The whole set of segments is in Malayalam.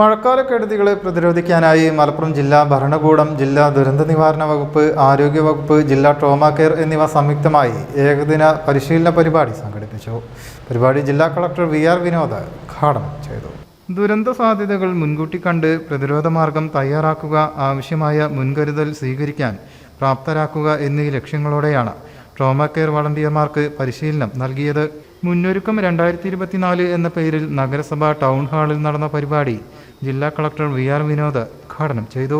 മഴക്കാലക്കെടുതികളെ പ്രതിരോധിക്കാനായി മലപ്പുറം ജില്ലാ ഭരണകൂടം ജില്ലാ ദുരന്ത നിവാരണ വകുപ്പ് ആരോഗ്യ വകുപ്പ് ജില്ലാ ട്രോമ കെയർ എന്നിവ സംയുക്തമായി ഏകദിന പരിശീലന പരിപാടി സംഘടിപ്പിച്ചു. പരിപാടി ജില്ലാ കളക്ടർ വി ആർ വിനോദ് ഉദ്ഘാടനം ചെയ്തു. ദുരന്ത സാധ്യതകൾ മുൻകൂട്ടി കണ്ട് പ്രതിരോധ മാർഗം തയ്യാറാക്കുക ആവശ്യമായ മുൻകരുതൽ സ്വീകരിക്കാൻ പ്രാപ്തരാക്കുക എന്നീ ലക്ഷ്യങ്ങളോടെയാണ് ട്രോമ കെയർ വളണ്ടിയർമാർക്ക് പരിശീലനം നൽകിയത്. മുന്നൊരുക്കം രണ്ടായിരത്തി ഇരുപത്തിനാല് എന്ന പേരിൽ നഗരസഭ ടൗൺ ഹാളിൽ നടന്ന പരിപാടി ജില്ലാ കളക്ടർ വി ആർ വിനോദ് ഉദ്ഘാടനം ചെയ്തു.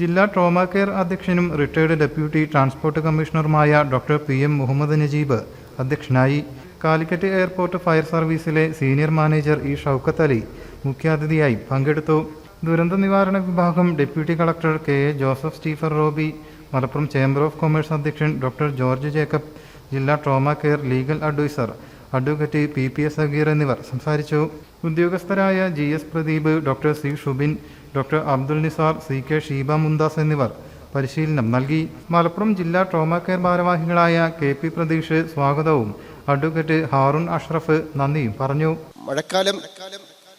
ജില്ലാ ട്രോമ കെയർ അധ്യക്ഷനും retired deputy transport കമ്മീഷണറുമായ doctor P M Muhammad Najeeb അധ്യക്ഷനായി. Calicut airport fire സർവീസിലെ senior manager E Shoukath Ali മുഖ്യാതിഥിയായി പങ്കെടുത്തു. ദുരന്ത നിവാരണ വിഭാഗം deputy collector K A Joseph സ്റ്റീഫർ Roby Malappuram chamber of commerce അധ്യക്ഷൻ ഡോക്ടർ ജോർജ് ജേക്കബ് ജില്ലാ trauma care legal adviser advocate P P S Sageer എന്നിവർ സംസാരിച്ചു. ഉദ്യോഗസ്ഥരായ G S Pradeep doctor C Shubin doctor Abdul Nisar C K Sheeba Mumtaz എന്നിവർ പരിശീലനം നൽകി. മലപ്പുറം ജില്ലാ ട്രോമ കെയർ ഭാരവാഹികളായ കെ പി പ്രതീഷ് സ്വാഗതവും അഡ്വക്കേറ്റ് ഹാറൂൺ അഷ്റഫ് നന്ദിയും പറഞ്ഞു. മഴക്കാലം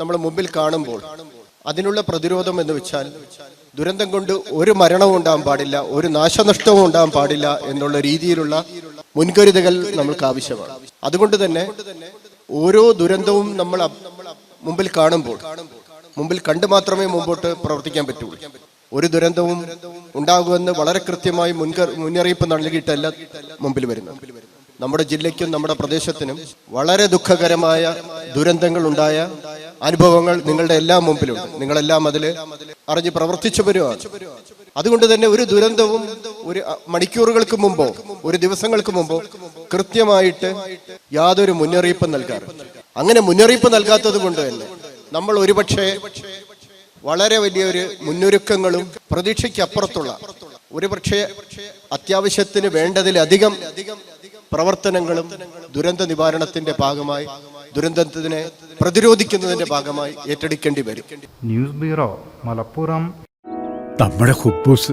നമ്മൾ മുമ്പിൽ കാണുമ്പോൾ അതിനുള്ള പ്രതിരോധം എന്ന് വെച്ചാൽ ദുരന്തം കൊണ്ട് ഒരു മരണവും ഉണ്ടാകാൻ പാടില്ല ഒരു നാശനഷ്ടവും ഉണ്ടാകാൻ പാടില്ല എന്നുള്ള രീതിയിലുള്ള മുൻകരുതലുകൾ നമ്മൾക്ക് ആവശ്യമാണ്. അതുകൊണ്ട് തന്നെ ഓരോ ദുരന്തവും നമ്മൾ മുമ്പിൽ കാണുമ്പോൾ മുമ്പിൽ കണ്ടു മാത്രമേ മുമ്പോട്ട് പ്രവർത്തിക്കാൻ പറ്റുള്ളൂ ഒരു ദുരന്തവും ഉണ്ടാകുമെന്ന് വളരെ കൃത്യമായി മുൻകർ മുന്നറിയിപ്പ് നൽകിയിട്ടല്ല മുമ്പിൽ വരുന്നത്. നമ്മുടെ ജില്ലയ്ക്കും നമ്മുടെ പ്രദേശത്തിനും വളരെ ദുഃഖകരമായ ദുരന്തങ്ങൾ ഉണ്ടായ അനുഭവങ്ങൾ നിങ്ങളുടെ എല്ലാം മുമ്പിലുണ്ട്. നിങ്ങളെല്ലാം അതിൽ അറിഞ്ഞ് പ്രവർത്തിച്ചവരുമാണ്. അതുകൊണ്ട് തന്നെ ഒരു ദുരന്തവും ഒരു മണിക്കൂറുകൾക്ക് മുമ്പോ ഒരു ദിവസങ്ങൾക്ക് മുമ്പോ കൃത്യമായിട്ട് യാതൊരു മുന്നറിയിപ്പും നൽകാറില്ല. അങ്ങനെ മുന്നറിയിപ്പ് നൽകാത്തത് കൊണ്ട് തന്നെ നമ്മൾ ഒരുപക്ഷെ വളരെ വലിയൊരു മുന്നൊരുക്കങ്ങളും പ്രതീക്ഷയ്ക്കപ്പുറത്തുള്ള ഒരുപക്ഷെ അത്യാവശ്യത്തിന് വേണ്ടതിലധികം പ്രവർത്തനങ്ങളും ദുരന്ത നിവാരണത്തിന്റെ ഭാഗമായി ദുരന്തത്തിനെ പ്രതിരോധിക്കുന്നതിന്റെ ഭാഗമായി ഏറ്റെടുക്കേണ്ടി വരും. News bureau Malappuram. നമ്മുടെ കുബൂസ്